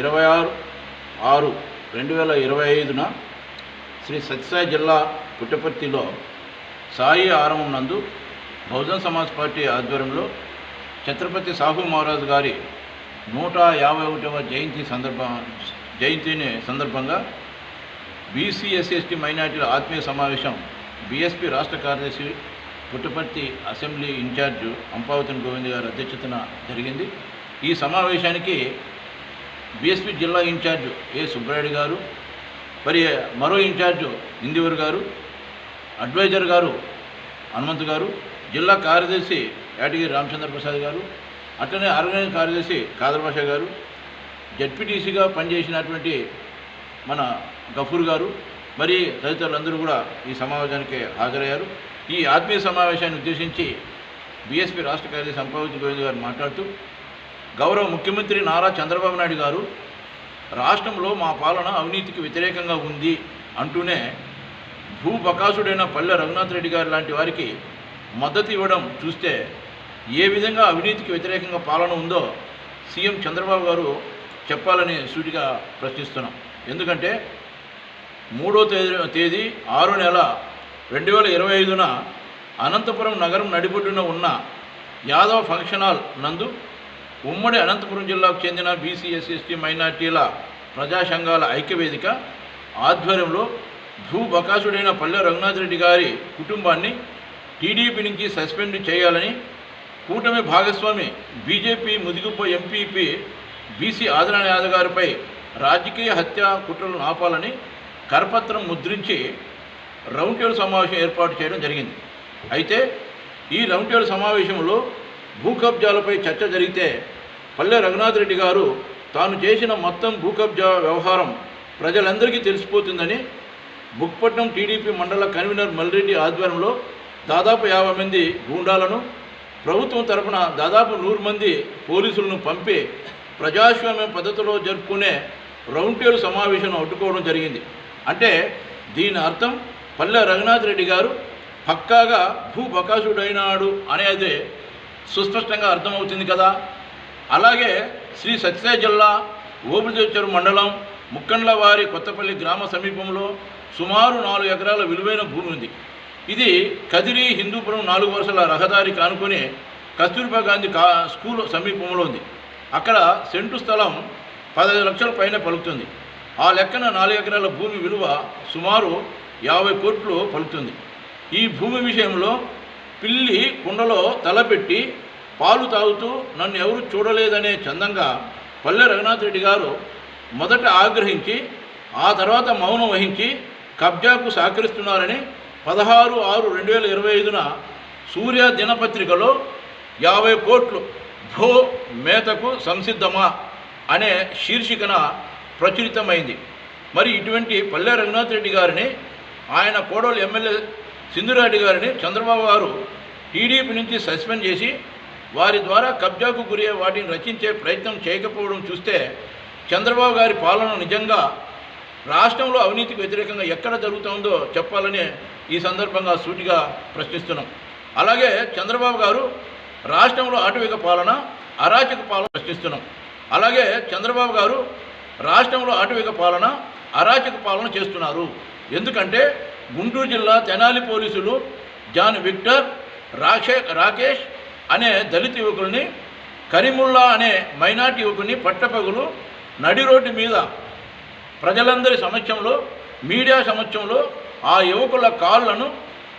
ఇరవై ఆరు ఆరు రెండు వేల ఇరవై ఐదున శ్రీ సత్యసాయి జిల్లా పుట్టపర్తిలో సాయి ఆరంభం నందు బహుజన్ సమాజ్ పార్టీ ఆధ్వర్యంలో ఛత్రపతి సాహు మహారాజు గారి నూట యాభై ఒకటవ జయంతి సందర్భ జయంతిని సందర్భంగా బీసీఎస్ఎస్టీ మైనార్టీల ఆత్మీయ సమావేశం బీఎస్పీ రాష్ట్ర కార్యదర్శి పుట్టపర్తి అసెంబ్లీ ఇన్ఛార్జ్ అంపావతిని గోవింద్ గారి అధ్యక్షతన జరిగింది. ఈ సమావేశానికి బీఎస్పీ జిల్లా ఇన్ఛార్జ్ ఏ సుబ్బారెడ్డి గారు మరి మరో ఇన్ఛార్జ్ ఇందివర్ గారు అడ్వైజర్ గారు హనుమంత్ గారు జిల్లా కార్యదర్శి యాటగిరి రామచంద్ర ప్రసాద్ గారు అట్లనే ఆర్గనైజ్ కార్యదర్శి కాదర్భాష గారు జడ్పీటీసీగా పనిచేసినటువంటి మన గఫూర్ గారు మరి తదితరులందరూ కూడా ఈ సమావేశానికి హాజరయ్యారు. ఈ ఆత్మీయ సమావేశాన్ని ఉద్దేశించి బీఎస్పీ రాష్ట్ర కార్యదర్శి సంపావించి గోవింద్ గారు మాట్లాడుతూ గౌరవ ముఖ్యమంత్రి నారా చంద్రబాబు నాయుడు గారు రాష్ట్రంలో మా పాలన అవినీతికి వ్యతిరేకంగా ఉంది అంటూనే భూ బకాసుడైన పల్లె రఘునాథ్ రెడ్డి గారు లాంటి వారికి మద్దతు ఇవ్వడం చూస్తే ఏ విధంగా అవినీతికి వ్యతిరేకంగా పాలన ఉందో సీఎం చంద్రబాబు గారు చెప్పాలని సూటిగా ప్రశ్నిస్తున్నాం. ఎందుకంటే మూడో తేదీ తేదీ ఆరో నెల రెండు వేల ఇరవై ఐదున అనంతపురం నగరం నడిబొడ్డున ఉన్న యాదవ్ ఫంక్షన్ హాల్ నందు ఉమ్మడి అనంతపురం జిల్లాకు చెందిన బీసీ ఎస్సీ ఎస్టీ మైనార్టీల ప్రజా సంఘాల ఐక్యవేదిక ఆధ్వర్యంలో భూ బకాసుడైన పల్లె రఘునాథరెడ్డి గారి కుటుంబాన్ని టీడీపీ నుంచి సస్పెండ్ చేయాలని కూటమి భాగస్వామి బీజేపీ ముదిగుప్ప ఎంపీపీ బీసీ ఆదరణ యాదవ్ గారిపై రాజకీయ హత్య కుట్రలు ఆపాలని కరపత్రం ముద్రించి రౌండ్ టేబుల్ సమావేశం ఏర్పాటు చేయడం జరిగింది. అయితే ఈ రౌండ్ టేబుల్ సమావేశంలో భూ కబ్జాలపై చర్చ జరిగితే పల్లె రఘునాథ్ రెడ్డి గారు తాను చేసిన మొత్తం భూ కబ్జా వ్యవహారం ప్రజలందరికీ తెలిసిపోతుందని బుక్పట్నం టీడీపీ మండల కన్వీనర్ మల్రెడ్డి ఆధ్వర్యంలో దాదాపు యాభై మంది గూండాలను ప్రభుత్వం తరపున దాదాపు నూరు మంది పోలీసులను పంపి ప్రజాస్వామ్య పద్ధతిలో జరుపుకునే రౌండ్ టేబుల్ సమావేశం అడ్డుకోవడం జరిగింది. అంటే దీని అర్థం పల్లె రఘునాథ్ రెడ్డి గారు పక్కాగా భూ బకాసుడైనాడు అనేది సుస్పష్టంగా అర్థమవుతుంది కదా? అలాగే శ్రీ సత్యసాయి జిల్లా ఓబుదేశ్వర మండలం ముక్కండ్లవారి కొత్తపల్లి గ్రామ సమీపంలో సుమారు నాలుగు ఎకరాల విలువైన భూమి ఉంది. ఇది కదిరి హిందూపురం నాలుగు వరుసల రహదారి కానుకొని కస్తూర్బా గాంధీ కా స్కూల్ సమీపంలో ఉంది. అక్కడ సెంటు స్థలం పదహైదు లక్షల పైన పలుకుతుంది. ఆ లెక్కన నాలుగు ఎకరాల భూమి విలువ సుమారు యాభై కోట్లు పలుకుతుంది. ఈ భూమి విషయంలో పిల్లి కుండలో తలపెట్టి పాలు తాగుతూ నన్ను ఎవరు చూడలేదనే చందంగా పల్లె రఘునాథ్ రెడ్డి గారు మొదట ఆగ్రహించి ఆ తర్వాత మౌనం వహించి కబ్జాకు సహకరిస్తున్నారని పదహారు ఆరు రెండు వేల ఇరవై ఐదున సూర్య దినపత్రికలో యాభై కోట్లు భూ మేతకు సంసిద్ధమా అనే శీర్షికన ప్రచురితమైంది. మరి ఇటువంటి పల్లె రఘునాథ్ రెడ్డి గారిని ఆయన కోడలు ఎమ్మెల్యే సింధురెడ్డి గారిని చంద్రబాబు గారు టీడీపీ నుంచి సస్పెండ్ చేసి వారి ద్వారా కబ్జాకు గురయ్యే వాటిని రచించే ప్రయత్నం చేయకపోవడం చూస్తే చంద్రబాబు గారి పాలన నిజంగా రాష్ట్రంలో అవినీతికి వ్యతిరేకంగా ఎక్కడ జరుగుతుందో చెప్పాలని ఈ సందర్భంగా సూటిగా ప్రశ్నిస్తున్నాం. అలాగే చంద్రబాబు గారు రాష్ట్రంలో ఆటవిక పాలన అరాచక పాలన ప్రశ్నిస్తున్నాం. అలాగే చంద్రబాబు గారు రాష్ట్రంలో ఆటవిక పాలన అరాచక పాలన చేస్తున్నారు. ఎందుకంటే గుంటూరు జిల్లా తెనాలి పోలీసులు జాన్ విక్టర్ రాషే రాకేష్ అనే దళిత యువకుల్ని కరీముల్లా అనే మైనార్టీ యువకుని పట్టపగులు నడి రోడ్డు మీద ప్రజలందరి సమక్షంలో మీడియా సమక్షంలో ఆ యువకుల కాళ్ళను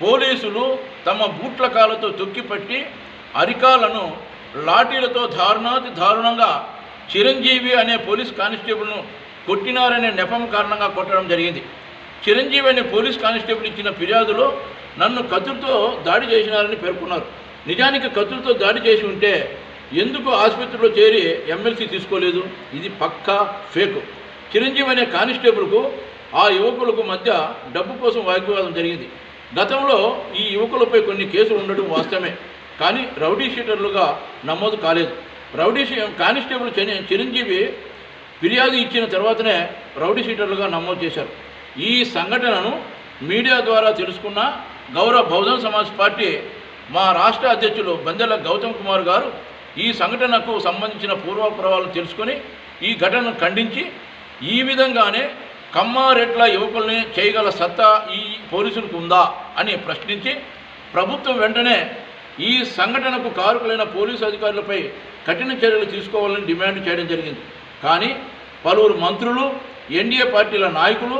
పోలీసులు తమ బూట్ల కాళ్ళతో తొక్కిపట్టి అరికాలను లాఠీలతో దారుణాతి దారుణంగా చిరంజీవి అనే పోలీస్ కానిస్టేబుల్ను కొట్టినారనే నెపం కారణంగా కొట్టడం జరిగింది. చిరంజీవి అనే పోలీస్ కానిస్టేబుల్ ఇచ్చిన ఫిర్యాదులో నన్ను కత్తులతో దాడి చేసినారని పేర్కొన్నారు. నిజానికి కత్తులతో దాడి చేసి ఉంటే ఎందుకు ఆసుపత్రిలో చేరి ఎమ్మెల్సీ తీసుకోలేదు? ఇది పక్కా ఫేక్. చిరంజీవి అనే కానిస్టేబుల్కు ఆ యువకులకు మధ్య డబ్బు కోసం వాగ్వివాదం జరిగింది. గతంలో ఈ యువకులపై కొన్ని కేసులు ఉండడం వాస్తవమే కానీ రౌడీ షీటర్లుగా నమోదు కాలేదు. రౌడీ షీ కానిస్టేబుల్ చిరంజీవి ఫిర్యాదు ఇచ్చిన తర్వాతనే రౌడీ షీటర్లుగా నమోదు చేశారు. ఈ సంఘటనను మీడియా ద్వారా తెలుసుకున్న గౌరవ బహుజన్ సమాజ్ పార్టీ మా రాష్ట్ర అధ్యక్షులు బందెల గౌతమ్ కుమార్ గారు ఈ సంఘటనకు సంబంధించిన పూర్వపురవాలను తెలుసుకొని ఈ ఘటనను ఖండించి ఈ విధంగానే కమ్మారెట్ల యువకుల్ని చేయగల సత్తా ఈ పోలీసులకు ఉందా అని ప్రశ్నించి ప్రభుత్వం వెంటనే ఈ సంఘటనకు కారుకులైన పోలీసు అధికారులపై కఠిన చర్యలు తీసుకోవాలని డిమాండ్ చేయడం జరిగింది. కానీ పలువురు మంత్రులు ఎన్డీఏ పార్టీల నాయకులు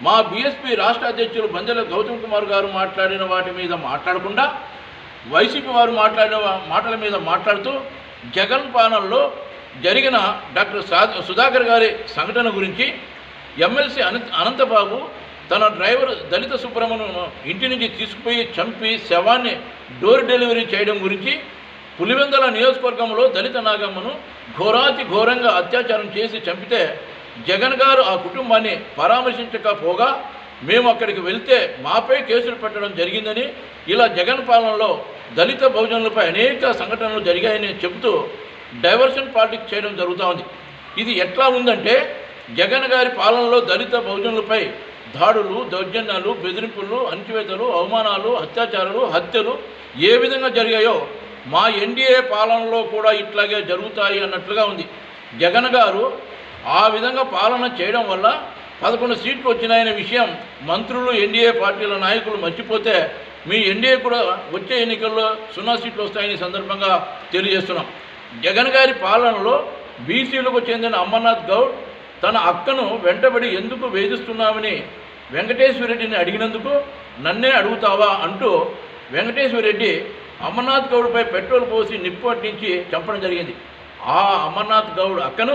మా బీఎస్పీ రాష్ట్ర అధ్యక్షులు బందెల గౌతమ్ కుమార్ గారు మాట్లాడిన వాటి మీద మాట్లాడకుండా వైసీపీ వారు మాట్లాడిన మాటల మీద మాట్లాడుతూ జగన్ పాలనలో జరిగిన డాక్టర్ సుధాకర్ గారి సంఘటన గురించి ఎమ్మెల్సీ అనంత అనంతబాబు తన డ్రైవర్ దళిత సుబ్రహ్మణ్యం ఇంటి నుంచి తీసుకుపోయి చంపి శవాన్ని డోర్ డెలివరీ చేయడం గురించి పులివెందల నియోజకవర్గంలో దళిత నాగమ్మను ఘోరాతి ఘోరంగా అత్యాచారం చేసి చంపితే జగన్ గారు ఆ కుటుంబాన్ని పరామర్శించకపోగా మేము అక్కడికి వెళ్తే మాపై కేసులు పెట్టడం జరిగిందని ఇలా జగన్ పాలనలో దళిత బహుజనులపై అనేక సంఘటనలు జరిగాయని చెబుతూ డైవర్షన్ పాలిటిక్స్ చేయడం జరుగుతూ ఉంది. ఇది ఎట్లా ఉందంటే జగన్ గారి పాలనలో దళిత బహుజనులపై దాడులు దౌర్జన్యాలు బెదిరింపులు అణచివేతలు అవమానాలు అత్యాచారాలు హత్యలు ఏ విధంగా జరిగాయో మా ఎన్డీఏ పాలనలో కూడా ఇట్లాగే జరుగుతాయి అన్నట్లుగా ఉంది. జగన్ గారు ఆ విధంగా పాలన చేయడం వల్ల పదకొండు సీట్లు వచ్చినాయనే విషయం మంత్రులు ఎన్డీఏ పార్టీల నాయకులు మర్చిపోతే మీ ఎన్డీఏ కూడా వచ్చే ఎన్నికల్లో సున్నా సీట్లు వస్తాయని సందర్భంగా తెలియజేస్తున్నాం. జగన్ గారి పాలనలో బీసీలకు చెందిన అమర్నాథ్ గౌడ్ తన అక్కను వెంటబడి ఎందుకు వేధిస్తున్నామని వెంకటేశ్వరరెడ్డిని అడిగినందుకు నన్నే అడుగుతావా అంటూ వెంకటేశ్వరరెడ్డి అమర్నాథ్ గౌడ్పై పెట్రోల్ పోసి నిప్పు అట్టించి చంపడం జరిగింది. ఆ అమర్నాథ్ గౌడ్ అక్కను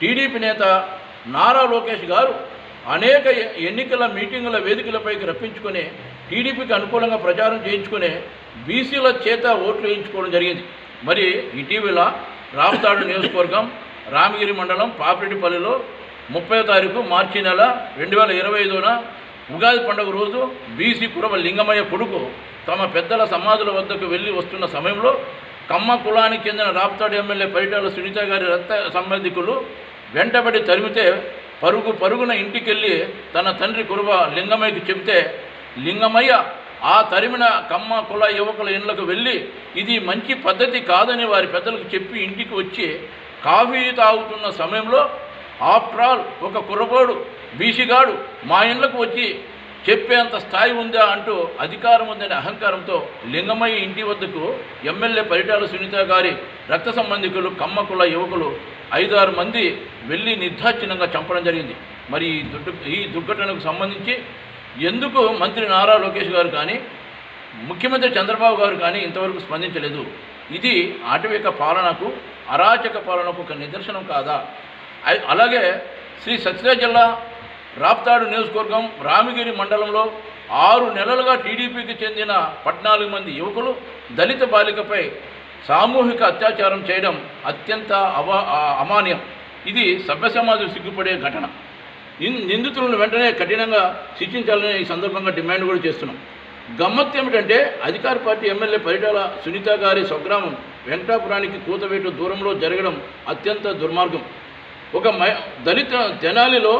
టీడీపీ నేత నారా లోకేష్ గారు అనేక ఎన్నికల మీటింగుల వేదికలపైకి రప్పించుకొని టీడీపీకి అనుకూలంగా ప్రచారం చేయించుకునే బీసీల చేత ఓట్లు వేయించుకోవడం జరిగింది. మరి ఇటీవల రామతాడు నియోజకవర్గం రామగిరి మండలం పాపిరెడ్డిపల్లిలో ముప్పై తారీఖు మార్చి నెల రెండు వేల ఇరవై ఐదున ఉగాది పండుగ రోజు బీసీ కురవ లింగమయ్య కొడుకు తమ పెద్దల సమాధుల వద్దకు వెళ్ళి వస్తున్న సమయంలో కమ్మ కులానికి చెందిన రాప్తాడు ఎమ్మెల్యే పరిటాల సునీత గారి రక్త సంబంధికులు వెంటబడి తరిమితే పరుగు పరుగున ఇంటికెళ్ళి తన తండ్రి కురువ లింగమయ్యకి చెబితే లింగమయ్య ఆ తరిమిన కమ్మ కుల యువకుల ఇండ్లకు వెళ్ళి ఇది మంచి పద్ధతి కాదని వారి పెద్దలకు చెప్పి ఇంటికి వచ్చి కాఫీ తాగుతున్న సమయంలో ఆప్రాల్ ఒక కుర్రబోడు బీసీగాడు మా ఇండ్లకు వచ్చి చెప్పేంత స్థాయి ఉందా అంటూ అధికారం ఉందనే అహంకారంతో లింగమయ్య ఇంటి వద్దకు ఎమ్మెల్యే పరిటాల సునీత గారి రక్త సంబంధికులు కమ్మకుల యువకులు ఐదారు మంది వెళ్ళి నిర్దాక్షిణ్యంగా చంపడం జరిగింది. మరి ఈ దుర్ఘ ఈ దుర్ఘటనకు సంబంధించి ఎందుకు మంత్రి నారా లోకేష్ గారు కానీ ముఖ్యమంత్రి చంద్రబాబు గారు కానీ ఇంతవరకు స్పందించలేదు? ఇది ఆటవిక పాలనకు అరాచక పాలనకు ఒక నిదర్శనం కాదా? అలాగే శ్రీ సత్యసాయి జిల్లా రాప్తాడు నియోజకవర్గం రామగిరి మండలంలో ఆరు నెలలుగా టీడీపీకి చెందిన పద్నాలుగు మంది యువకులు దళిత బాలికపై సామూహిక అత్యాచారం చేయడం అత్యంత అవా అమాన్యం. ఇది సభ్య సమాజం సిగ్గుపడే ఘటన. నిందితులను వెంటనే కఠినంగా శిక్షించాలని ఈ సందర్భంగా డిమాండ్ కూడా చేస్తున్నాం. గమ్మత్తు ఏమిటంటే అధికార పార్టీ ఎమ్మెల్యే పరిటాల సునీత గారి స్వగ్రామం వెంకటాపురానికి కూతవేటు దూరంలో జరగడం అత్యంత దుర్మార్గం. ఒక మై దళిత తెనాలిలో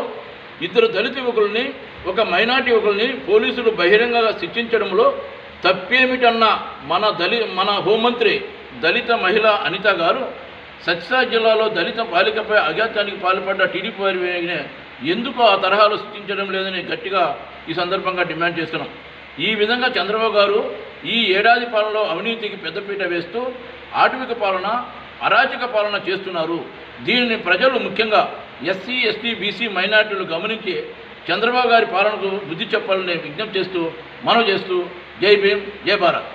ఇద్దరు దళిత యువకుల్ని ఒక మైనార్టీ యువకుల్ని పోలీసులు బహిరంగంగా శిక్షించడంలో తప్పేమిటన్న మన దళి మన హోంమంత్రి దళిత మహిళ అనిత గారు సత్యసాయి జిల్లాలో దళిత బాలికపై అజాత్యానికి పాల్పడ్డ టీడీపీ వారి ఎందుకు ఆ తరహాలో సృష్టించడం లేదని గట్టిగా ఈ సందర్భంగా డిమాండ్ చేస్తున్నాం. ఈ విధంగా చంద్రబాబు గారు ఈ ఏడాది పాలనలో అవినీతికి పెద్దపీట వేస్తూ ఆటవిక పాలన అరాచక పాలన చేస్తున్నారు. దీనిని ప్రజలు ముఖ్యంగా ఎస్సీ ఎస్టీ బీసీ మైనార్టీలు గమనించి చంద్రబాబు గారి పాలనకు బుద్ధి చెప్పాలని విజ్ఞప్తి చేస్తూ మనవి చేస్తూ జై భీమ్ జై భారత్.